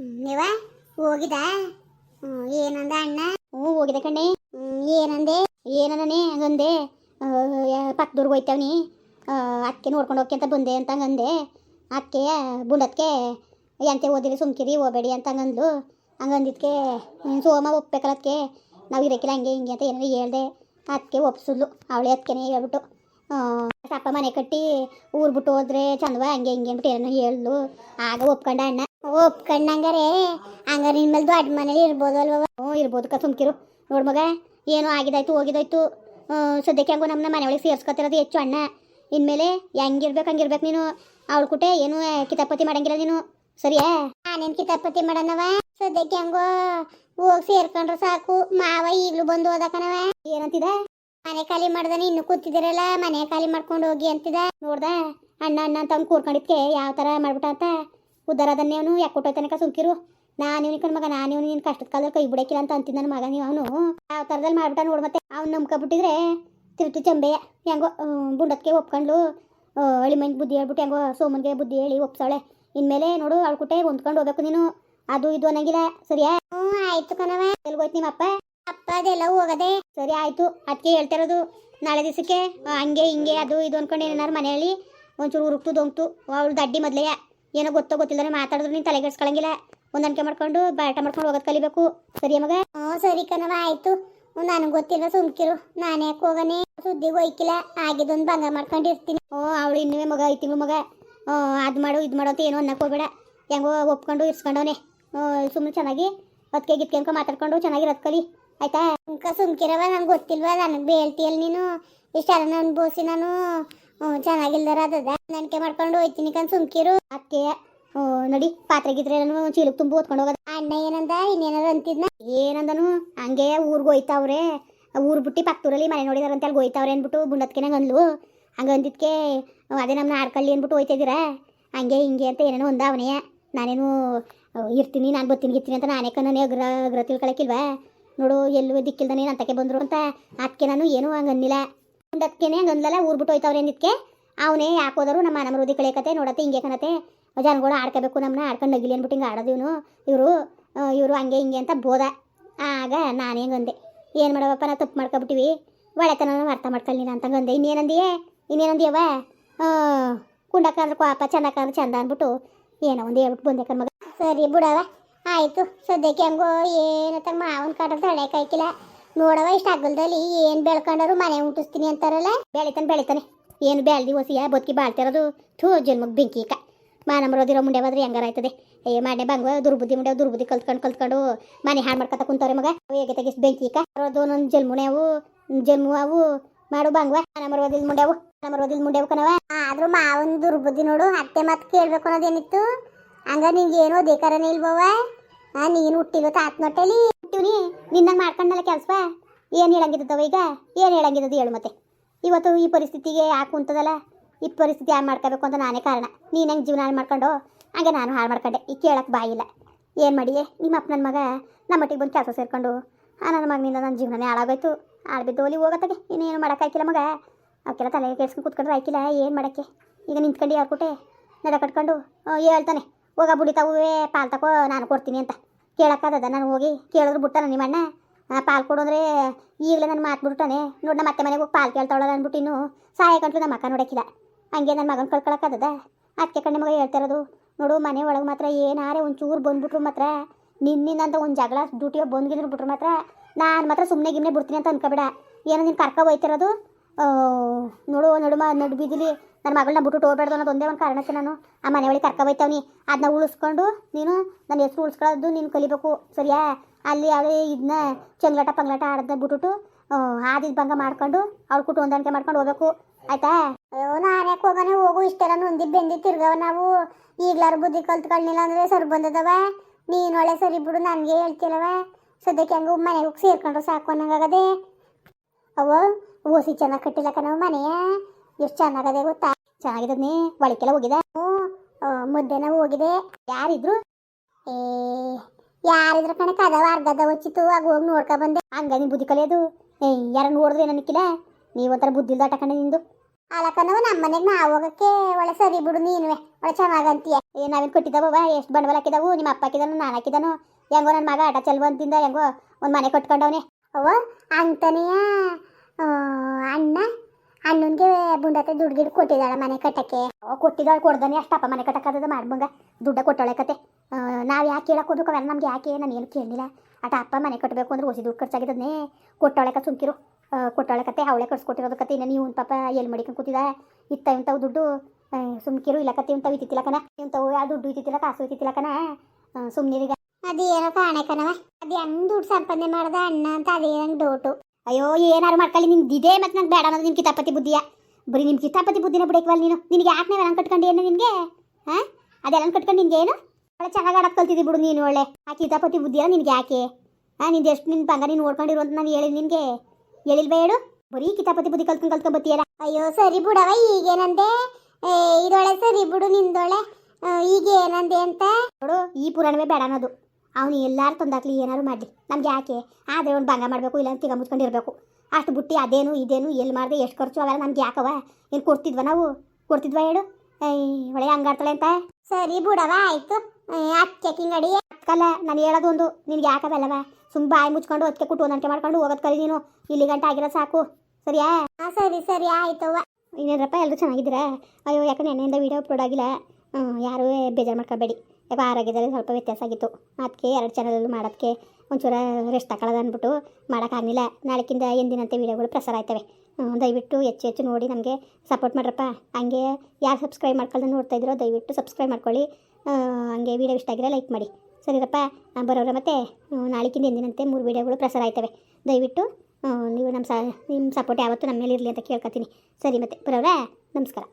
ನೀವ? ಹೋಗಿದ? ಏನಂದ ಅಣ್ಣ? ಹ್ಞೂ ಹೋಗಿದ ಕಣ್ಣೆ ಏನಂದೆ? ಏನನೇ ಹಂಗಂದೆ. ಪಕ್ಕದೂರ್ಗೆ ಹೋಯ್ತವ್ನಿ ಅಕ್ಕೆ ನೋಡ್ಕೊಂಡು ಹೋಗಿ ಅಂತ ಬಂದೆ ಅಂತ ಹಂಗಂದೆ. ಅಕ್ಕೆ ಬುಂಡತ್ಕೆ ಎಂತೆ ಓದಿರಿ ಸುಮ್ಕಿರಿ ಹೋಗಬೇಡಿ ಅಂತ ಹಂಗಂದ್ಲು. ಹಂಗಂದಿದ್ಕೆ ಸೋಮ ಒಪ್ಬೇಕಲ್ಲದಕ್ಕೆ ನಾವು ಇರಕ್ಕಿಲ್ಲ ಹಂಗೆ ಹಿಂಗೆ ಅಂತ ಏನಾರು ಹೇಳ್ದೆ. ಅದಕ್ಕೆ ಒಪ್ಸಿದ್ಲು. ಅವಳೇ ಅದಕ್ಕೇನೆ ಹೇಳ್ಬಿಟ್ಟು. ಸಪ್ಪ ಮನೆ ಕಟ್ಟಿ ಊರು ಬಿಟ್ಟು ಹೋದ್ರೆ ಚಂದವ ಹಂಗೆ ಹಿಂಗೆ ಅಂದ್ಬಿಟ್ಟು ಏನೋ ಹೇಳ್ದು ಆಗ ಒಪ್ಕೊಂಡ ಅಣ್ಣ. ಒಪ್ಕೊಂಡಂಗಾರೆ. ಹಂಗ ನಿನ್ ಮೇಲೆ ದೊಡ್ಡ ಮನೇಲಿ ಇರ್ಬೋದು ಅಲ್ವ ಹ್ಞೂ, ಇರ್ಬೋದು ಕ ಸುಮ್ಕಿರು ನೋಡ್ ಮಗ, ಏನೋ ಆಗಿದಾಯ್ತು, ಹೋಗಿದಾಯ್ತು. ಸದ್ಯಕ್ಕೆ ಹಂಗು ನಮ್ಮನ್ನ ಮನೆ ಒಳಗೆ ಸೇರ್ಸ್ಕೊತಿರೋದು ಹೆಚ್ಚು ಅಣ್ಣ. ಇನ್ಮೇಲೆ ಹೆಂಗಿರ್ಬೇಕು, ಹಂಗಿರ್ಬೇಕು ನೀನು. ಅವಳ ಕುಟೆ ಏನು ಕಿತಾಪತಿ ಮಾಡಂಗಿಲ್ಲ ನೀನು. ಸರಿಯಾ? ನಾನೇನು ಕಿತಾಪತಿ ಮಾಡನವ ಸದ್ಯಕ್ಕೆ ಹಂಗೋ ಹೋಗಿ ಸೇರ್ಕೊಂಡ್ರೆ ಸಾಕು. ಮಾವ ಈಗಲೂ ಬಂದು ಹೋದಕನವ ಏನಂತಿದ? ಮನೆ ಖಾಲಿ ಮಾಡ್ದಾನೆ, ಇನ್ನು ಕೂತಿದಿರಲ್ಲ. ಮನೆ ಖಾಲಿ ಮಾಡ್ಕೊಂಡು ಹೋಗಿ ಅಂತಿದ. ನೋಡ್ದ? ಅಣ್ಣ ಅಣ್ಣ ಅಂತ ಕೂರ್ಕೊಂಡಿದ್ಕೆ. ಯಾವ ಥರ ಮಾಡ್ಬಿಟ್ಟ ಅಂತ. ಉದ್ದಾರ ಅದನ್ನೇ ಅವನು ಯಾಕೆ ಕೊಟ್ಟೋಯ್ತಾನಕ ಸುಮ್ಕಿರು? ನಾನು ಇವನಿಗೆ ಮಗ ನಾನು ಇವನು ನಿನ್ನ ಕಷ್ಟದ ಕಾಲದಲ್ಲಿ ಕೈ ಬಿಡಕ್ಕಿಲ್ಲ ಅಂತ ಅಂತಿದ್ದ ನನ್ನ ಮಗ ನೀವು ಅವನು? ಯಾವ ಥರದಲ್ಲಿ ಮಾಡ್ಬಿಟ್ಟ ನೋಡು ಮತ್ತೆ? ಅವ್ನು ನಂಬ್ಕೊಬಿಟ್ಟಿದ್ರೆ ತಿರುತು ಚಂಬೆಯ ಹೆಂಗೋ ಬುಂಡಕ್ಕೆ ಒಪ್ಕೊಂಡ್ಲು. ಅಳಿ ಮಂದಿ ಬುದ್ಧಿ ಹೇಳ್ಬಿಟ್ಟು ಹೆಂಗೋ ಸೋಮನ್ಗೆ ಬುದ್ಧಿ ಹೇಳಿ ಒಪ್ಸಾಳೆ ಇನ್ಮೇಲೆ ನೋಡು ಅಳ್ಕುಟೆ ಕುಟೆ ಹೊಂದ್ಕೊಂಡು ಹೋಗ್ಬೇಕು ನೀನು. ಅದು ಇದು ಅನ್ನಂಗಿಲ್ಲ. ಸರಿಯಾ? ಹ್ಞೂ ಆಯ್ತು ಕಣವ ಎಲ್ಗೋಯ್ತು ನಿಮ್ಮಪ್ಪ ಅಪ್ಪ? ಅದೆಲ್ಲ ಹೋಗದೆ. ಸರಿ ಆಯ್ತು. ಅದಕ್ಕೆ ಹೇಳ್ತಿರೋದು ನಾಳೆ ದಿವಸಕ್ಕೆ ಹಂಗೆ ಹಿಂಗೆ ಅದು ಇದು ಅನ್ಕೊಂಡು ಏನಾರು ಮನೆಯಲ್ಲಿ ಒಂಚೂರು ಉರುಕ್ತು ದೊಂಕ್ತು ಅವಳು ದಡ್ಡಿ ಮೊದ್ಲೆಯ ಏನೋ ಗೊತ್ತೋ ಗೊತ್ತಿಲ್ಲದ್ರೆ ಮಾತಾಡಿದ್ರು ನೀನು ತಲೆಗೆಡ್ಸ್ಕೊಳಂಗಿಲ್ಲ ಹೊಂದಾಣಿಕೆ ಮಾಡ್ಕೊಂಡು ಬಾಟ ಮಾಡ್ಕೊಂಡು ಹೋಗೋದು ಕಲಿಬೇಕು. ಸರಿ ಮಗ? ಹ್ಞೂ ಸರಿ ಕಣವ ಆಯ್ತು. ನನಗೆ ಗೊತ್ತಿಲ್ಲ ಸುಮ್ಕಿರು. ನಾನು ಯಾಕೆ ಹೋಗನೆ? ಸುದ್ದಿ ಹೋಯ್ಕಿಲ್ಲ. ಆಗಿದೊಂದು ಭಂಗ ಮಾಡ್ಕೊಂಡಿರ್ತೀನಿ. ಓ ಅವಳು ಇನ್ನೂ ಮಗ ಐತಿ ಮಗ. ಹ್ಞೂ ಅದು ಮಾಡು ಇದು ಮಾಡು ಅಂತ ಏನೋ ಅನ್ನಕ್ಕೆ ಹೋಗ್ಬೇಡ. ಹೆಂಗೋ ಒಪ್ಕೊಂಡು ಇರ್ಸ್ಕೊಂಡವನೆ. ಸುಮ್ಮನೆ ಚೆನ್ನಾಗಿ ಅದಕ್ಕೆ ಗಿತ್ಕೆ ಅನ್ಕೊ ಮಾತಾಡ್ಕೊಂಡು ಚೆನ್ನಾಗಿರೋದು ಕಲಿ. ಆಯ್ತಾ? ಸುಮ್ಕಿರವ ನಂಗೆ ಗೊತ್ತಿಲ್ವಾ ನನಗೆ ಬೇಳ್ತಿಯಲ್ಲಿ ನೀನು. ಇಷ್ಟೆಲ್ಲ ಅನ್ಬೋಸಿ ನಾನು. ಚೆನ್ನಾಗಿಲ್ದಾರ ಅದ ನನಗೆ ಮಾಡ್ಕೊಂಡು ಹೋಯ್ತೀನಿ ಕಣ್ ಸುಮ್ಕಿರು. ಹ್ಞೂ, ನೋಡಿ, ಪಾತ್ರೆ ಗಿತ್ರೆ ಚೀಲಕ್ ತುಂಬ ಓದ್ಕೊಂಡು ಹೋಗೋದು. ಅಣ್ಣ ಏನಂದ? ಇನ್ನೇನಾರ ಅಂತಿದ್ನ? ಏನಂದನು? ಹಂಗೆ ಊರಿಗೆ ಹೋಯ್ತಾವ್ರೆ. ಊರ್ ಬಿಟ್ಟು ಪಕ್ಕದೂರಲ್ಲಿ ಮನೆ ನೋಡಿದಾರಂತೆ ಅಲ್ಲಿ ಹೋಯ್ತಾವ್ರೆ ಅಂದ್ಬಿಟ್ಟು ಬುಂಡತ್ಕೆ ಅಂದ್ಲು. ಹಂಗೆ ಅಂದಿದ್ಕೆ ಅದೇ ನಮ್ಮ ನಾಡ್ಕಲ್ಲಿ ಅಂದ್ಬಿಟ್ಟು ಹೋಯ್ತಿದ್ದೀರಾ? ಹಂಗೆ ಹಿಂಗೆ ಅಂತ ಏನೇನೋ ಒಂದ ಅವನೇ. ನಾನೇನು ಇರ್ತೀನಿ, ನಾನು ಬತ್ತೀನಿ ಗಿತ್ತಿನಿ ಅಂತ ನಾನೇ ಕಣ್ಣನೇ ಅಗ್ರ ಅಗ್ರ ತಿಳ್ಕೊಳಕ್ಕಿಲ್ವಾ ನೋಡು, ಎಲ್ಲೂ ದಿಕ್ಕಿಲ್ಲದನೇ ಅಂತಕ್ಕೆ ಬಂದರು ಅಂತ. ಅದಕ್ಕೆ ನಾನು ಏನೂ ಹಂಗೆ ಅನ್ನಿಲ್ಲ. ಒಂದಕ್ಕೇನೆ ಹಂಗೆ ಊರ್ಬಿಟ್ಟು ಊರ್ ಬಿಟ್ಟು ಹೋಯ್ತವ್ರೆ ನಿತ್ಕೆ ಅವನೇ ಯಾಕೆ ಹೋದರು? ನಮ್ಮ ಕಳೆ ಕತೆ ನೋಡತ್ತೆ, ಹಿಂಗೆ ಕಣತೆ ಜನಗಳು ಆಡ್ಕೋಬೇಕು ನಮ್ಮನ್ನ ಆಡ್ಕೊಂಡು ನಗಿಲಿ ಅಂದ್ಬಿಟ್ಟು ಹಿಂಗೆ ಆಡೋದು ಇವನು. ಇವರು ಇವರು ಹಂಗೆ ಹಿಂಗೆ ಅಂತ ಬೋದ ಆಗ ನಾನು ಹೆಂಗೆ ಅಂದೆ ಏನು ಮಾಡವಪ್ಪ, ನಾ ತಪ್ಪು ಮಾಡ್ಕೊಬಿಟ್ಟಿವಿ. ಒಳ್ಳೆತನ ಅರ್ಥ ಮಾಡ್ಕೊಳ್ಳಿ ಅಂತ ಗಂದೆ. ಇನ್ನೇನಂದಿಯೇ? ಇನ್ನೇನಂದಿಯವ ಕುಂಡಕ್ಕಾದ್ರೆ ಪಾಪ ಚೆನ್ನಕ್ಕಾದ್ರೆ ಚಂದ ಅಂದ್ಬಿಟ್ಟು ಏನೋ ಒಂದು ಹೇಳ್ಬಿಟ್ಟು ಬಂದೆ ಕಣ್ಮಗ. ಸರಿ ಬಿಡವ ಆಯಿತು. ಸದ್ಯಕ್ಕೆ ಹಂಗೋ ಏನತ್ತ ಮಾವನ ಕಾಟಲ್ ತಳೆ ಕಾಯ್ಕಿಲ್ಲ ನೋಡವ, ಇಷ್ಟ ಆಗಲ್ದಲ್ಲಿ ಏನು ಬೆಳ್ಕೊಂಡರು ಮನೆ ಉಂಟಿಸ್ತೀನಿ ಅಂತಾರಲ್ಲ? ಬೆಳಿತಾನೆ ಬೆಳಿತಾನೆ. ಏನು ಬೆಳ್ದಿ ಹೊಸಿಯ ಬದುಕಿ ಬಾಳ್ತಿರೋದು? ಥೂ ಜನ್ಮಕ್ಕೆ ಬೆಂಕಿ ಕ ಮಾನಮರೋದಿರೋ ಮುಂಡೆ ಬಾದ್ರೆ ಹೆಂಗಾರ ಆಯ್ತದೆ. ಏ ಮಾಡೇ ಬಂಗ ದುರ್ಬುದ್ಧಿ ಮುಂಡೆ, ದುರ್ಬುದ್ಧಿ ಕಲ್ತ್ಕೊಂಡು ಕಲ್ತ್ಕೊಂಡು ಮನೆ ಹಾಳು ಮಾಡ್ಕೊತ ಕುಂತಾರೆ ಮಗ. ಹೇಗೆ ತೆಗಿಸ್ ಬೆಂಕಿ ಕ ಅರೋದು ಒಂದೊಂದು ಜಲ್ಮುನೆ ಅವು ಜಲ್ಮು ಅವು. ಮಾಡು ಬಂಗ್ವ, ಮಾನಮರೋದಿಲ್ ಮುಂಡೆವು ಮಾನಮರೋದಿಲ್ ಮುಂಡೆವು ಕಣವ ಆದ್ರೂ ಮಾವನ್ ದುರ್ಬುದ್ಧಿ ನೋಡು, ಅತ್ತೆ ಮತ್ತೆ ಕೇಳ್ಬೇಕು ಅನ್ನೋದೇನಿತ್ತು? ಹಂಗ ನಿಂಗೆ ಏನೋ ಅಧಿಕಾರನೇ ಇಲ್ವವ ನೀನು ಹುಟ್ಟಿರೋ ತಾತ ನೊಟ್ಟೆಲಿ ಹುಟ್ಟಿವ್ನಿ? ನಿನ್ನ ಮಾಡ್ಕೊಂಡಲ್ಲ ಕೆಲಸ ಏನು ಹೇಳಂಗಿದ್ದವ ಈಗ? ಏನು ಹೇಳಂಗಿದ್ದದು ಹೇಳು ಮತ್ತೆ. ಇವತ್ತು ಈ ಪರಿಸ್ಥಿತಿಗೆ ಯಾಕೆ ಕುಂತದಲ್ಲ? ಈ ಪರಿಸ್ಥಿತಿ ಹಾಳು ಮಾಡ್ಕೋಬೇಕು ಅಂತ ನಾನೇ ಕಾರಣ. ನೀನು ಹೆಂಗೆ ಜೀವನ ಹಾಳು ಮಾಡ್ಕೊಂಡು, ಹಾಗೆ ನಾನು ಹಾಳು ಮಾಡ್ಕೊಂಡೆ. ಈ ಕೇಳಕ್ಕೆ ಬಾಯಿಲ್ಲ ಏನು ಮಾಡಿಯೇ? ನಿಮ್ಮ ಅಪ್ಪ ನನ್ನ ಮಗ ನಮ್ಮ ಮಟ್ಟಿಗೆ ಬಂದು ಕೆಲಸ ಸೇರ್ಕೊಂಡು, ಆ ನನ್ನ ಮಗನಿಂದ ನನ್ನ ಜೀವನನೇ ಹಾಳಾಗೋಯ್ತು. ಹಾಳು ಬಿದ್ದು ಹೋಲಿ ಹೋಗತ್ತಾಗೆ. ಇನ್ನೇನು ಮಾಡೋಕ್ಕಾಯ್ಕಿಲ್ಲ ಮಗ. ಅವಕ್ಕೆಲ್ಲ ತಲೆಗೆ ಕೆಡ್ಸ್ಕೊಂಡು ಕೂತ್ಕೊಂಡ್ರೆ ಆಯ್ಕಿಲ್ಲ ಏನು ಮಾಡೋಕ್ಕೆ? ಈಗ ನಿಂತ್ಕೊಂಡು ಯಾರು ಕೊಟ್ಟೆ ನಡ ಕಟ್ಕೊಂಡು ಹೇಳ್ತಾನೆ. ಹೋಗ ಬುಡಿತಾವೇ ಪಾಲ್ ತಕೋ, ನಾನು ಕೊಡ್ತೀನಿ ಅಂತ. ಕೇಳಕ್ಕಾಗದ ನಾನು ಹೋಗಿ. ಕೇಳಿದ್ರು ಬಿಟ್ಟ ನಿಮ್ಮ ಅಣ್ಣ. ಪಾಲ್ ಕೊಡು ಅಂದರೆ ಈಗಲೇ ನನ್ನ ಮಾತು ಬಿಡ್ತಾನೆ. ನೋಡಿ ನಮ್ಮ ಮತ್ತೆ ಮನೆಗೆ ಹೋಗಿ ಪಾಲ್ ಕೇಳ್ತಾವಳಲ್ಲ ಅಂದ್ಬಿಟ್ಟು ಇನ್ನು ಸಹಾಯ ಕಂಟ್ಲು ನಮ್ಮ ಅಕ್ಕ ನೋಡಕ್ಕಿಲ್ಲ. ಹಂಗೆ ನನ್ನ ಮಗನ ಕಳ್ಕೊಳಕ್ಕಾಗದ ಅದಕ್ಕೆ ಕಣ್ಣು ಮಗ ಹೇಳ್ತಿರೋದು ನೋಡು ಮನೆ ಒಳಗೆ ಮಾತ್ರ ಏನಾರೇ ಒಂಚೂರು ಬಂದ್ಬಿಟ್ರು ಮಾತ್ರ. ನಿನ್ನಿಂದ ಅಂತ ಒಂದು ಜಗಳ ಡ್ಯೂಟಿಗೆ ಬಂದ್ಗಿದ್ರು ಬಿಟ್ರು ಮಾತ್ರ. ನಾನು ಮಾತ್ರ ಸುಮ್ಮನೆ ಗಿಮ್ಮನೆ ಬಿಡ್ತೀನಿ ಅಂತ ಅನ್ಕೋಬೇಡ. ಏನೋ ನೀನು ಕರ್ಕೊ ಹೋಯ್ತಿರೋದು. ನೋಡು ನಡು ನಡು ಬೀದಿಲಿ ನನ್ನ ಮಗಳನ್ನ ಬಿಟ್ಟು ಹೋಗ್ಬೇಡ್ದು ಅನ್ನೋದು ಒಂದೇ ಒಂದು ಕಾರಣಕ್ಕೆ ನಾನು ಆ ಮನೆ ಒಳಗೆ ಕರ್ಕೊ ಹೋಯ್ತವ್ನಿ ಅದನ್ನ ಉಳಿಸ್ಕೊಂಡು ನೀನು ನನ್ನ ಹೆಸರು ಉಳಿಸ್ಕೊಳ್ಳೋದು, ನೀನು ಕಲಿಬೇಕು. ಸರಿಯಾ? ಅಲ್ಲಿ ಯಾವುದೇ ಇದನ್ನ ಚಂಗ್ಲಾಟ ಪಂಗ್ಲಾಟ ಆಡ್ದ ಬಿಟ್ಬಿಟ್ಟು ಆದಿದ್ ಭಂಗ ಮಾಡ್ಕೊಂಡು ಅವ್ಳು ಕುಟು ಹೊಂದಾಣಿಕೆ ಮಾಡ್ಕೊಂಡು ಹೋಗ್ಬೇಕು. ಆಯ್ತಾ? ಅಯ್ಯೋ ನಾನ್ಯಾಕೆ ಹೋಗೋಣ ಹೋಗು ಇಷ್ಟೆಲ್ಲ ನೊಂದಿ ಬೆಂದಿ ತಿರ್ಗವ ನಾವು. ಈಗ್ಲಾರು ಬುದ್ಧಿ ಕಲ್ತ್ಕೊಳ್ಳಿಲ್ಲ ಅಂದ್ರೆ ಸರ್ ಬಂದದವ. ನೀನು ಒಳ್ಳೆ ಸರಿ ಬಿಡು, ನನಗೆ ಹೇಳ್ತಿಲ್ಲವ ಸದ್ಯಕ್ಕೆ ಹಂಗ ಮನೆಗೆ ಸೇರ್ಕೊಂಡ್ರೆ ಸಾಕು ಅನ್ನಂಗಾಗದೆ. ಅವ ಓಸಿ ಚೆನ್ನಾಗಿ ಕಟ್ಟಿಲ್ಲ ನಾವು ಮನೆಯ. ಎಷ್ಟು ಚೆನ್ನಾಗದೆ ಗೊತ್ತಾ? ಚೆನ್ನಾಗಿದ್ನೇ ಒಳಕೆಲ್ಲ ಹೋಗಿದೆ ಮುದ್ದೆನ ಹೋಗಿದೆ ಯಾರಿದ್ರು? ಏ, ಯಾರಿದ್ರ ಕಣ ಅರ್ಧ ಅರ್ಗದ ಹೊಚ್ಚಿತ್ತು. ಆಗ ಹೋಗಿ ನೋಡ್ಕೊ ಬಂದೆ. ಹಂಗ ನೀನು ಬುದ್ಧಿ ಕಲಿಯೋದು? ಏ ಯಾರ ನೋಡಿದ್ರೆ ನನಕ್ಕಿಲ್ಲ ನೀವೊಂಥರ ಬುದ್ಧಿ ಇಲ್ದಾಟ ಕಣೆ ನಿಂದು. ಅಲಕ್ಕನವ ನಮ್ಮ ಮನೆಗೆ ನಾ ಹೋಗಕ್ಕೆ ಒಳ್ಳೆ ಸರಿ ಬಿಡು ನೀನುವೆ. ಒಳ್ಳೆ ಚೆನ್ನಾಗಂತೀಯ. ಏ, ನಾವೇನು ಕೊಟ್ಟಿದ್ದಾವ? ಎಷ್ಟು ಬಂಡವಾಳ ಹಾಕಿದವು ನಿಮ್ಮ ಅಪ್ಪ ಹಾಕಿದಾನು ನಾನು ಹಾಕಿದಾನು ಹೆಂಗೋ ನನ್ನ ಮಗ ಆಟ ಚಲ್ವಂತಿಂದ ಹೆಂಗೋ ಒಂದು ಮನೆ ಕಟ್ಕೊಂಡವನೆ. ಅವ ಅಂತನೆಯ ಅಣ್ಣ. ಅಣ್ಣನಿಗೆ ಬುಂಡತೆ ದುಡ್ಡು ಗಿಡ್ ಕೊಟ್ಟಿದ್ದಾಳ ಮನೆ ಕಟ್ಟಕ್ಕೆ. ಕೊಟ್ಟಿದ್ದಾಳೆ ಕೊಡ್ದಾನೆ ಅಷ್ಟಪ್ಪ ಮನೆ ಕಟ್ಟಕ್ಕದ ಮಾಡ್ಬಂಗ ದುಡ್ಡ ಕೊಟ್ಟಳೆ ಕತೆ. ನಾವು ಯಾಕೆ ಅವೆಲ್ಲ ನಮ್ಗೆ ಯಾಕೆ ನಾನು ಏನು ಕೇಳಲಿಲ್ಲ. ಆಟ ಅಪ್ಪ ಮನೆ ಕಟ್ಟಬೇಕು ಅಂದ್ರೆ ಹೊಸಿ ದುಡ್ಡು ಖರ್ಚಾಗಿದ್ದನ್ನೇ ಕೊಟ್ಟೊಳಕ ಸುಮ್ಕಿರು. ಕೊಟ್ಟಳೆ ಕತೆ, ಅವಳೆ ಕಟ್ಸ್ಕೊಟ್ಟಿರೋದು ಕತೆ. ಇನ್ನು ನೀವು ಪಾಪ ಎಲ್ಲಿ ಮಡಿಕೊಂಡು ಕೂತಿದ? ಇತ್ತ ಇಂಥವು ದುಡ್ಡು ಸುಮ್ಕಿರು. ಇಲ್ಲ ಕತೆ, ಇಂಥವು ಇತ್ತಿಲ್ಲ ಕಣ. ಇಂಥವು ಯಾವ ದುಡ್ಡು ಇತ್ತಿಲ್ಲ ಕಾಸು ಇತ್ತಿಲ್ಲ ಕಣ. ಸುಮ್ಮನಿರಿಗ ಅದೇನೋ ಕಾಣೆ ಕಣವ ಅದು ದುಡ್ಡು ಸಂಪಾದನೆ ಮಾಡ್ದ ಅಣ್ಣ ಅಂತ ಅದೇ ನಂಗೆ ಡೌಟು ಅಯ್ಯೋ ಏನಾರು ಮಾಡ್ಕೊಳ್ಳಿ ನಿಮ್ದು ಇದೇ ಮತ್ತೆ ನಂಗೆ ಬೇಡ ಅನ್ನೋದು ನಿಮ್ಮ ಕಿತಾಪತಿ ಬುದ್ಧಿಯ. ಬರೀ ನಿಮ್ಮ ಕಿತಾಪತಿ ಬುದ್ಧಿನ ಬಿಡಕ್ವಲ್ಲ ನೀನು? ನಿನಗೆ ಯಾಕೆ ನಾನು ಕಟ್ಕೊಂಡಿ ಏನು ನಿನಗೆ? ಹಾಂ? ಅದೆಲ್ಲ ಕಟ್ಕೊಂಡು ನಿನಗೆ ಏನು? ಒಳ್ಳೆ ಚೆನ್ನಾಗಿ ಆಡೋದು ಕಲ್ತಿದ್ದಿ ಬಿಡು ನೀನು ಒಳ್ಳೆ. ಆ ಕಿತಾಪತಿ ಬುದ್ಧಿಯ ನಿನಗೆ ಯಾಕೆ? ಹಾಂ ನಿಂದು ಎಷ್ಟು ನಿನ್ನ ಬಂಗ ನೀನು ಓಡ್ಕೊಂಡಿರು ಅಂತ ನಾನು ಹೇಳಿದ್ ನಿನಗೆ? ಹೇಳಿಲ್ವೇ ಹೇಳು? ಬರೀ ಕಿತಾಪತಿ ಬುದ್ಧಿ ಕಲ್ತ್ಕೊಂಡು ಕಲ್ತ್ಕೊಂಡು ಬತ್ತೀಯಲ್ಲ? ಅಯ್ಯೋ ಸರಿ ಬಿಡವ ಈಗೇನಂದೆ? ಇದೊಳೆ ಸರಿ ಬಿಡು ನಿಂದೊಳೆ. ಆ, ಈಗ ಏನಂದೆ ಅಂತ? ನೋಡು ಈ ಪುರಾಣವೇ ಬೇಡ ಅನ್ನೋದು. ಅವನು ಎಲ್ಲರೂ ತಂದಾಕ್ಲಿ ಏನಾದ್ರು ಮಾಡಲಿ. ನಮ್ಗೆ ಯಾಕೆ? ಆದರೆ ಅವ್ನು ಭಂಗ ಮಾಡಬೇಕು ಇಲ್ಲ ತಿಗ ಮುಚ್ಕೊಂಡಿರಬೇಕು. ಅಷ್ಟು ಬುಟ್ಟಿ ಅದೇನು ಇದೇನು ಎಲ್ಲಿ ಮಾಡಿದೆ ಎಷ್ಟು ಖರ್ಚು ಅವೆಲ್ಲ ನಮ್ಗೆ ಯಾಕವ ಏನು ಕೊಡ್ತಿದ್ವ ನಾವು? ಕೊಡ್ತಿದ್ವ ಹೇಳು. ಏಯ್ ಒಳ್ಳೆ ಹಂಗಾಡ್ತಾಳೆ ಅಂತ. ಸರಿ ಬಿಡವ ಆಯ್ತು. ಚೆಕಿಂಗ್ ಕಿಂಗಡಿ ಅಕ್ಕಲ್ಲ ನಾನು ಹೇಳೋದು ಒಂದು ನಿನ್ಗೆ ಯಾಕವೆಲ್ಲವ ಸುಮ್ ಬಾಯಿ ಮುಚ್ಕೊಂಡು ಅದಕ್ಕೆ ಕುಟ್ಟು ನಂಟೆ ಮಾಡ್ಕೊಂಡು ಹೋಗೋದು ಕಲಿ ನೀನು. ಇಲ್ಲಿ ಗಂಟೆ ಆಗಿರೋ ಸಾಕು. ಸರಿಯಾ? ಹಾಂ ಸರಿ ಸರಿ ಆಯ್ತವ ಇನ್ನೇನಪ್ಪ ಎಲ್ಲರೂ ಚೆನ್ನಾಗಿದ್ದೀರಾ? ಅಯ್ಯೋ ಯಾಕೆ ನೆನ್ನೆಯಿಂದ ವೀಡಿಯೋ ಅಪ್ಲೋಡ್ ಆಗಿಲ್ಲ. ಯಾರೂ ಬೇಜಾರು ಮಾಡ್ಕೋಬೇಡಿ. ಯಾಕೆ ಆರೋಗ್ಯದಲ್ಲಿ ಸ್ವಲ್ಪ ವ್ಯತ್ಯಾಸ ಆಗಿತ್ತು. ಅದಕ್ಕೆ ಎರಡು ಚಾನಲಲ್ಲಿ ಮಾಡೋದಕ್ಕೆ ಒಂಚೂರ ರೆಸ್ಟ್ ತಗೊಳ್ಳೋದು ಅಂದ್ಬಿಟ್ಟು ಮಾಡೋಕ್ಕಾಗಲಿಲ್ಲ ನಾಳೆಕಿಂದ ಎಂದಿನಂತೆ ವೀಡಿಯೋಗಳು ಪ್ರಸಾರ ಆಯ್ತವೆ. ದಯವಿಟ್ಟು ಹೆಚ್ಚು ಹೆಚ್ಚು ನೋಡಿ ನಮಗೆ ಸಪೋರ್ಟ್ ಮಾಡ್ರಪ್ಪ. ಹಂಗೆ ಯಾರು ಸಬ್ಸ್ಕ್ರೈಬ್ ಮಾಡ್ಕೊಳ್ಳೋದು ನೋಡ್ತಾ ಇದ್ದೀರೋ ದಯವಿಟ್ಟು ಸಬ್ಸ್ಕ್ರೈಬ್ ಮಾಡ್ಕೊಳ್ಳಿ. ಹಂಗೆ ವೀಡಿಯೋ ಇಷ್ಟ ಆಗಿರೋ ಲೈಕ್ ಮಾಡಿ. ಸರಿರಪ್ಪ? ಬರೋರ ಮತ್ತೆ? ನಾಳೆಕಿಂದ ಎಂದಿನಂತೆ ಮೂರು ವೀಡಿಯೋಗಳು ಪ್ರಸಾರ ಆಯ್ತವೆ. ದಯವಿಟ್ಟು ನೀವು ನಮ್ಮ ಸ ನಿಮ್ಮ ಸಪೋರ್ಟ್ ಯಾವತ್ತೂ ನಮ್ಮ ಮೇಲೆ ಇರಲಿ ಅಂತ ಕೇಳ್ಕೊತೀನಿ. ಸರಿ ಮತ್ತೆ ಬರೋರಾ ನಮಸ್ಕಾರ.